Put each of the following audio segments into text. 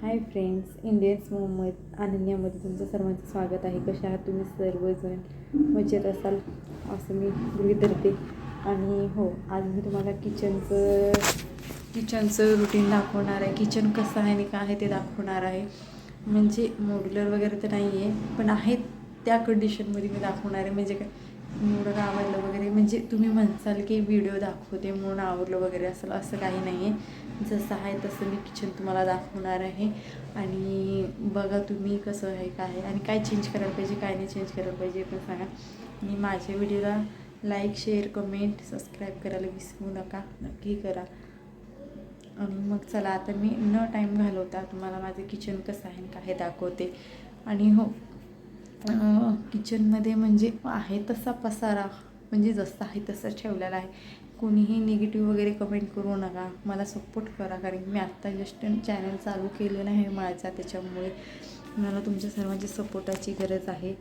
हाय friends Indians Mohammed अनन्यामध्ये तुमचं सर्वांचं स्वागत आहे. कशा आहात तुम्ही सर्वजण? मजेत असाल? असं मी गृहित धरते. आणि हो आज मी तुम्हाला किचनचं किचनचं रुटीन दाखवणार आहे. किचन कसं आहे आणि काय आहे ते दाखवणार आहे. म्हणजे मॉड्युलर वगैरे तर नाही आहे पण आहेत त्या कंडिशनमध्ये मी दाखवणार आहे. म्हणजे काय? एवढं आवडलं वगैरे. म्हणजे तुम्ही म्हणसाल की व्हिडिओ दाखवते म्हणून आवडलं वगैरे असं असं काही नाही आहे जसं आहे तसं मी किचन तुम्हाला दाखवणार आहे. आणि बघा तुम्ही कसं आहे काय आहे. आणि काय चेंज करायला पाहिजे काय नाही चेंज करायला पाहिजे पण सांगा. आणि माझ्या व्हिडिओला लाईक शेअर कमेंट सबस्क्राईब करायला विसरू नका. नक्की करा. आणि मग चला आता मी न टाईम घालवता तुम्हाला माझं किचन कसं आहे काय दाखवते. आणि हो किचनमध्ये म्हणजे आहे तसा पसारा म्हणजे जसं आहे तसं ठेवलेला आहे. कोणीही निगेटिव्ह वगैरे कमेंट करू नका. मला सपोर्ट करा कारण मी आत्ता जस्ट चॅनल चालू केलेलं आहे माझा त्याच्यामुळे मला तुमच्या सर्वांची सपोर्टाची गरज आहे.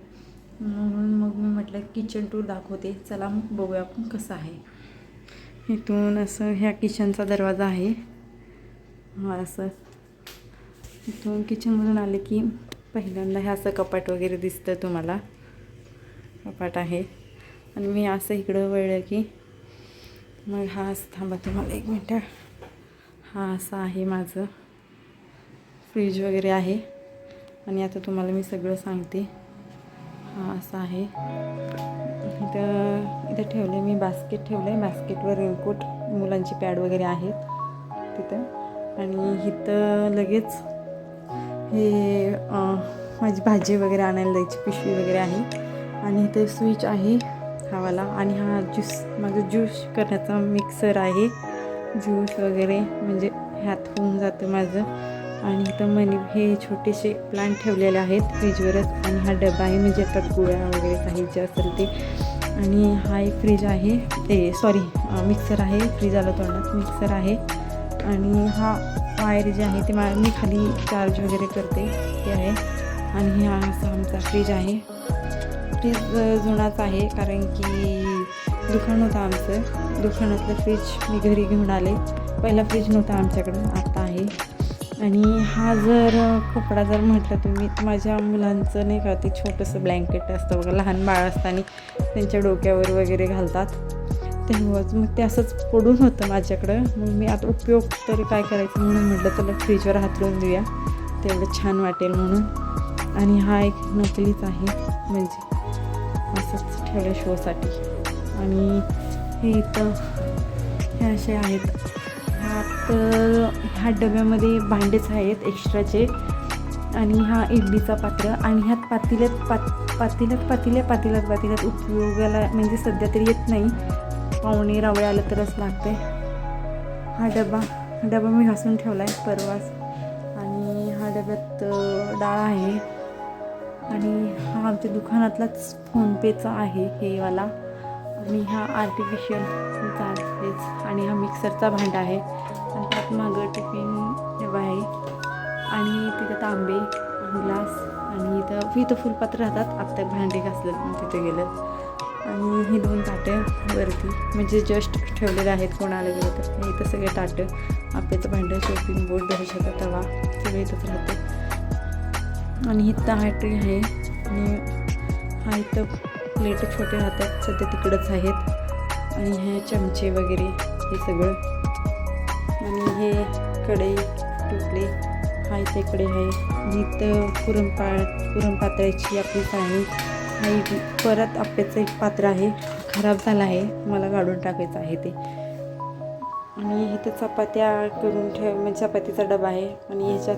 म्हणून मग मी म्हटलं किचन टूर दाखवते. चला मग बघूया आपण कसं आहे. इथून असं ह्या किचनचा दरवाजा आहे. हा असं. इथून किचनमधून आले की पहिल्यांदा हे असं कपाट वगैरे दिसतं तुम्हाला. कपाट आहे. आणि मी असं इकडं वळलं की मग हा असं थांबा तुम्हाला एक मिनटं. हा असं आहे माझं. फ्रीज वगैरे आहे. आणि आता तुम्हाला मी सगळं सांगते. हा असं आहे. इथं इथं ठेवले मी बास्केट ठेवलं आहे बास्केटवर रेनकोट मुलांची पॅड वगैरे आहेत तिथं. आणि इथं लगेच हे माझी भाजी वगैरे आणायला द्यायची पिशवी वगैरे आहे. आणि इथे स्विच आहे हावाला. आणि हा ज्यूस माझं ज्यूस करण्याचा मिक्सर आहे. ज्यूस वगैरे म्हणजे ह्यात होऊन जातं माझं. आणि इथं मनी हे छोटेसे प्लांट ठेवलेले आहेत फ्रीजवरच आणि हा डबा आहे म्हणजे आता गोळ्या वगैरे काही जे असेल ते. आणि हा एक फ्रीज आहे. ते सॉरी मिक्सर आहे. फ्रीज आलं तोंडात मिक्सर आहे. आणि हा वायर जे आहे ते मा मी खाली चार्ज वगैरे करते. ते आहे. आणि हा असा आमचा फ्रीज आहे. फ्रीज जुनाच आहे. कारण की दुकान होतं आमचं. दुकानातलं फ्रीज मी घरी घेऊन आले. पहिला फ्रीज नव्हता आमच्याकडं. आत्ता आहे. आणि हा जर कपडा जर म्हटलं तुम्ही माझ्या मुलांचं नाही का ते छोटंसं ब्लँकेट असतं बघा. लहान बाळ असताना त्यांच्या डोक्यावर वगैरे घालतात. तेव्हाच. मग ते असंच पडून होतं माझ्याकडं. मग मी आता उपयोग तरी काय करायचं म्हणून म्हटलं त्याला फ्रीजवर हात लावून देऊया. तेवढं छान वाटेल म्हणून. आणि हा एक नकलीच आहे. म्हणजे असंच ठेवलं शोसाठी. आणि हे इथं हे असे आहेत. ह्यात ह्या डब्यामध्ये भांडेच आहेत एक्स्ट्राचे आणि हा इडलीचा पात्र. आणि ह्यात पातेल्यात पात पातेल्यात पातेल्या पातेल्यात पातेल्यात उपयोगाला म्हणजे सध्या तरी येत नाही. पाहुणे रवळे आलं तरच लागते. हा डबा डबा मी घासून ठेवला आहे परवाच. आणि हा डब्यात डाळ आहे. आणि हा आमच्या दुकानातलाच फोनपेचा आहे हे वाला. आणि हा आर्टिफिशियल चार्जेस आणि हा मिक्सरचा भांडा आहे. आणि त्यात मागं टिफिन डबा आहे. आणि तिथं तांबे ग्लास. आणि इथं इथं फुलपात्र राहतात. आत्ता भांडे घासलं तिथे गेलं आणि ही दोन ताटं वरती म्हणजे जस्ट ठेवलेले आहेत कोणाला गेलं तर. इथं सगळे ताटं आप्याचं भांडं शॉपिंग बोर्ड दहीशाचा तवा सगळे इथंच राहते. आणि इथं हा ट्री आहे आणि हा इथं प्लेट छोटे राहतात सध्या तिकडंच आहेत. आणि हे चमचे वगैरे हे सगळं. आणि हे कढई टोपले हा इथे इकडे आहे. आणि इथं पुरणपा पुरणपात्राची आपली चाळणी हा परत आप्याचं एक पात्र आहे. खराब झालं आहे. मला काढून टाकायचं आहे ते. आणि इथं चपात्या करून ठेव म्हणजे चपातीचा डबा आहे. आणि ह्याच्यात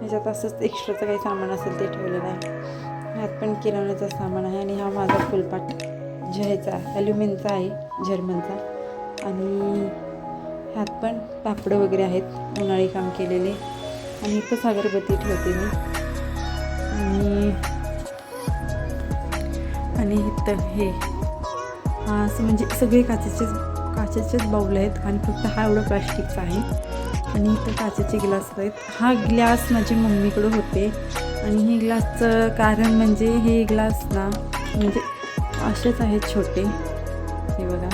ह्याच्यात असंच एक्स्ट्राचं काही सामान असेल ते ठेवलेलं आहे. ह्यात पण किराणाचं सामान आहे. आणि हा माझा फुलपाट ह्याचा ॲल्युमिनचा आहे जर्मनचा आणि ह्यात पण पापडं वगैरे आहेत. उन्हाळी काम केलेले. आणि इथंच अगरबत्ती ठेवते मी. आणि आणि इथं हे. असं म्हणजे सगळे काचेचे काचेचेच बाऊल आहेत आणि फक्त हा एवढं प्लास्टिकचा आहे. आणि इथं काचेचे ग्लास आहेत. हा ग्लास माझी मम्मीकडं होते. आणि हे ग्लासचं कारण म्हणजे हे ग्लास ना म्हणजे असेच आहेत छोटे. हे बघा.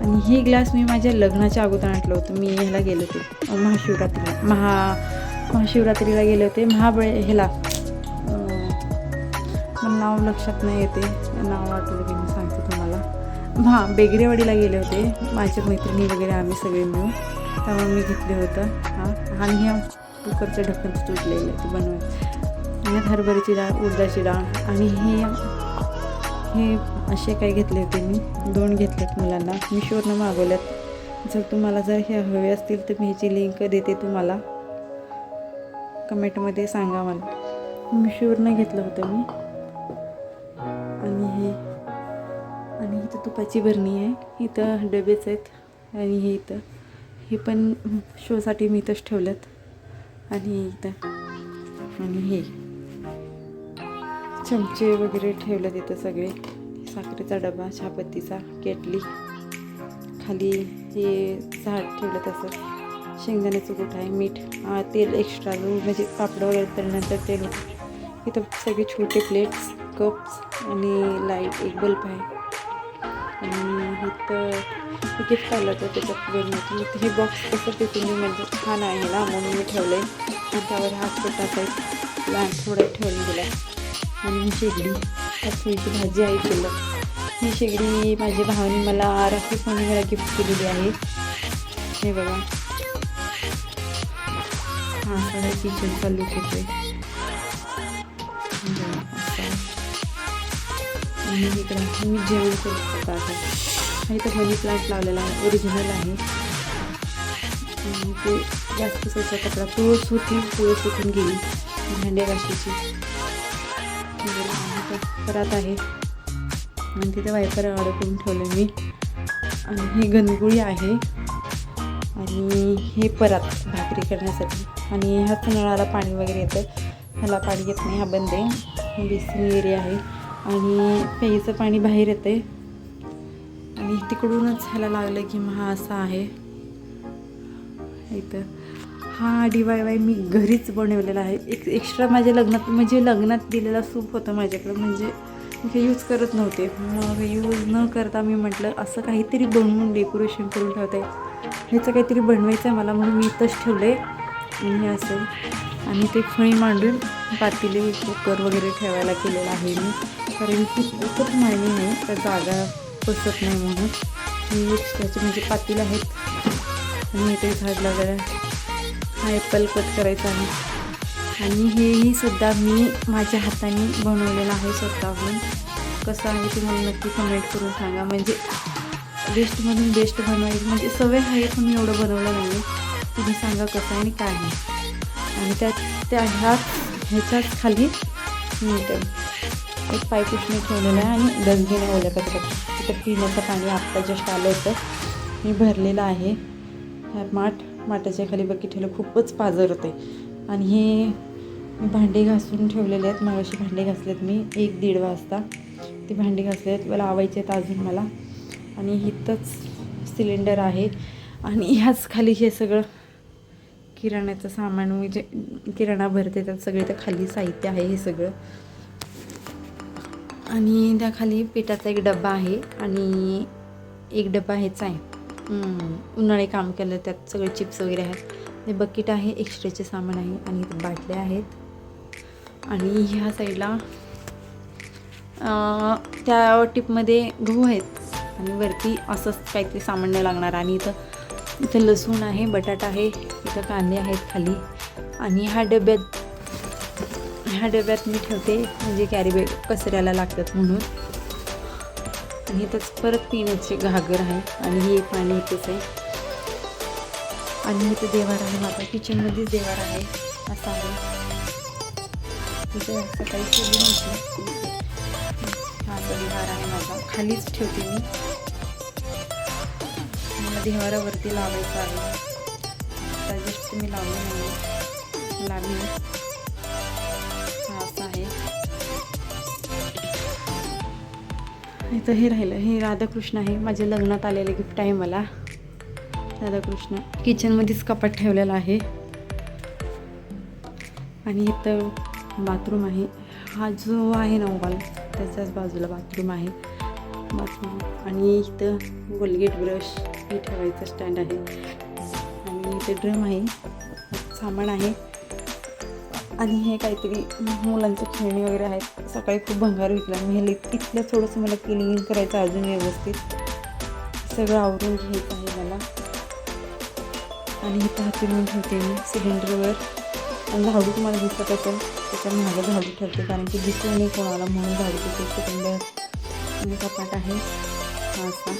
आणि हे ग्लास मी माझ्या लग्नाच्या अगोदर आणलं होतं. मी ह्याला गेले होते. महाशिवरात्रीला महा महाशिवरात्रीला गेले होते. महाबळे ह्याला. नाव लक्षात नाही येते. नाव आठवलं की मी सांगते तुम्हाला. हां बेगरेवाडीला गेले होते. माझ्या मैत्रिणी वगैरे आम्ही सगळे मिळून. त्यामुळे मी घेतलं होतं. हां आणि ह्या कुकरचं ढक्कन तुटलेलं ते बनवायचं. आणि हरभऱ्याची डाळ उडदाची डाळ आणि हे हे असे काही घेतले होते मी. दोन घेतलेत मुलांना. मिशोरनं मागवल्यात. जर तुम्हाला जर हे हवे असतील तर मी ह्याची लिंक देते तुम्हाला. कमेंटमध्ये सांगा मला. मिशोवरनं घेतलं होतं मी. इथं तुपाची भरणी आहे. इथं डबेच आहेत आणि हे इथं. हे पण शोसाठी मी इथंच ठेवलेत आणि इथं. आणि हे. चमचे वगैरे ठेवलेत इथं सगळे. साखरेचा डबा चहापत्तीचा केटली. खाली हे झाड ठेवलं तसं शेंगदाण्याचं गोठ आहे मीठ तेल एक्स्ट्रा म्हणजे पापड वगैरे तळल्यानंतर तेल इथं सगळे छोटे प्लेट्स कप्स आणि लाइट एक बल्ब आहे. आणि इथं गिफ्ट आलं होतं त्याच्यात बनवतो मी हे बॉक्स कसं तिथून म्हणजे छान आहे ना म्हणून मी ठेवलं आहे आणि त्यावर हा छोटासा एक लहान थोडं ठेवून दिला आणि शेगडी कचुरीची भाजी आहे केलं ही शेगडी माझ्या भावाने मला राखी पौर्णिमेला गिफ्ट केलेली आहे. हे बघा. हां सगळं किचन चालू होते आणि इकडे मी जेवण करू आहे. हा इथं मनी प्लांट लावलेला आहे. ओरिजिनल आहे. आणि ते जास्त स्वच्छ कपडा तुळस होती तुळस उठून गेली. भांडे घाशीची परत आहे. आणि तिथे वायपर अडकून ठेवलं मी. आणि ही गणगुळी आहे. आणि हे परत भाकरी करण्यासाठी. आणि ह्याच नळाला पाणी वगैरे येतं. ह्याला पाणी येत नाही. हा बंद आहे. बेसिन एरिया आहे. आणि प्यायचं पाणी बाहेर येते आणि तिकडूनच ह्याला लागलं की मग हा असा आहे. इथं. हा डी वाय वाय मी घरीच बनवलेला आहे. एक एक्स्ट्रा माझ्या लग्नात म्हणजे लग्नात दिलेला सूप होतं माझ्याकडं म्हणजे मी काही यूज करत नव्हते. मग यूज न करता मी म्हटलं असं काहीतरी बनवून डेकोरेशन करून ठेवता येईल ह्याचं काहीतरी बनवायचं आहे मला म्हणून मी इथंच ठेवलं आहे आणि हे असं आणि ते फळी मांडून पातीले कुकर वगैरे ठेवायला केलेलं आहे मी. कारण की खूपच मायने नाही त्या जागा बसत नाही म्हणून. मी त्याचे म्हणजे पातील आहेत. आणि इथे झाड वगैरे हा ॲपल कट करायचा आहे. आणि हेही सुद्धा मी माझ्या हाताने बनवलेलं आहे स्वतःहून. कसं आहे ते मला नक्की कमेंट करून सांगा. म्हणजे बेस्टमधून बेस्ट बनवायचं म्हणजे सवय आहे पण मी एवढं बनवलं नाही. आहे तुम्ही सांगा कसं आणि काय आहे. आणि त्यात त्या ह्याच ह्याच्याच खाली मिळतं एक पाईप ठेवलेलं आहे आणि डस्टबिन ओल्या कचऱ्यात तिथं पिण्याचं पाणी आत्ता जस्ट आलं होतं. मी भरलेलं आहे. ह्या माठ माठाच्या खाली बकेट ठेवलं खूपच पाजर होते. आणि हे मी भांडे घासून ठेवलेले आहेत. मगाशी भांडे घासलेत मी एक दीड वाजता. ती भांडी घासले आहेत मला आवायचे आहेत अजून मला. आणि इथंच सिलेंडर आहे. आणि ह्याच खाली हे सगळं किराण्याचं सामान मी जे किराणा भरते. त्यात सगळे तर खाली साहित्य आहे हे सगळं. आणि त्या खाली पिठाचा एक डबा आहे आणि एक डबा हेच आहे उन्हाळे काम केलं त्यात सगळे चिप्स वगैरे आहेत. हे बकेट आहे एक्स्ट्राचे सामान आहे आणि बाटल्या आहेत. आणि ह्या साईडला त्या टिपमध्ये गहू आहेत. आणि वरती असंच काहीतरी सामान नाही लागणार आणि इथं इथं लसूण आहे बटाटा आहे इथं कांदे आहेत खाली. आणि ह्या डब्यात ह्या डब्यात मी ठेवते म्हणजे कॅरी बॅग कचऱ्याला लागतात म्हणून. आणि इथंच परत पिण्याचे घागर आहे आणि हे पाणी इथेच आहे. आणि इथं देवार आहे माझा किचनमध्येच देवार आहे असा आहे. इथे सकाळी केली नव्हती. हा असा देवार आहे माझा. खालीच ठेवते मी. मला देवारावरती लावायचं आहे. जस्ट मी लावलं नाही लावली इथं हे राहिलं हे राधाकृष्ण आहे. माझ्या लग्नात आलेलं गिफ्ट आहे मला. राधाकृष्ण. किचनमध्येच कपाट ठेवलेला आहे. आणि इथं बाथरूम आहे. हा जो आहे ना वॉल त्याच्याच बाजूला बाथरूम आहे. बाथरूम आणि इथं गोलगेट ब्रश हे ठेवायचं स्टँड आहे. आणि इथे ड्रम आहे. सामान आहे. आणि हे काहीतरी मुलांचं खेळणी वगैरे आहेत. सकाळी खूप भंगार विकला मी हे इथलं थोडंसं मला क्लिनिंग करायचं अजून व्यवस्थित. सगळं आवरून घ्यायचं आहे मला. आणि इथं हाती म्हणून ठेवते मी सिलेंडरवर. आणि झाडू तुम्हाला दिसत असेल त्याच्या माझं झाडू ठरते कारण की दिसू नाही कोणाला म्हणून झाडू तिथे सिलेंडर कपाट आहे असा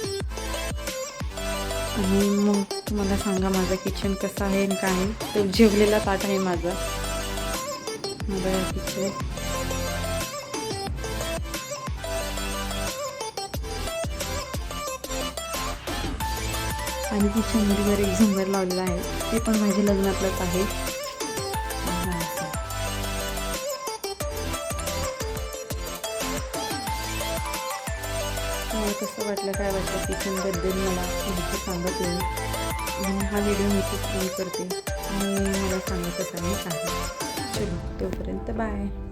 आणि मग तुम्हाला सांगा माझं किचन कसं आहे आणि काय आहे. तो जेवलेला ताट आहे माझा. माझं किचन आणि ती वर एक झुंबर लावलेला आहे. ते पण माझ्या लग्नातलंच आहे. कसं वाटलं काय वाटलं किचनबद्दल मला माहिती सांगत येईल आणि हा व्हिडिओ मी खूप करते. आणि मला सांगत असायला आहे चलो तोपर्यंत बाय.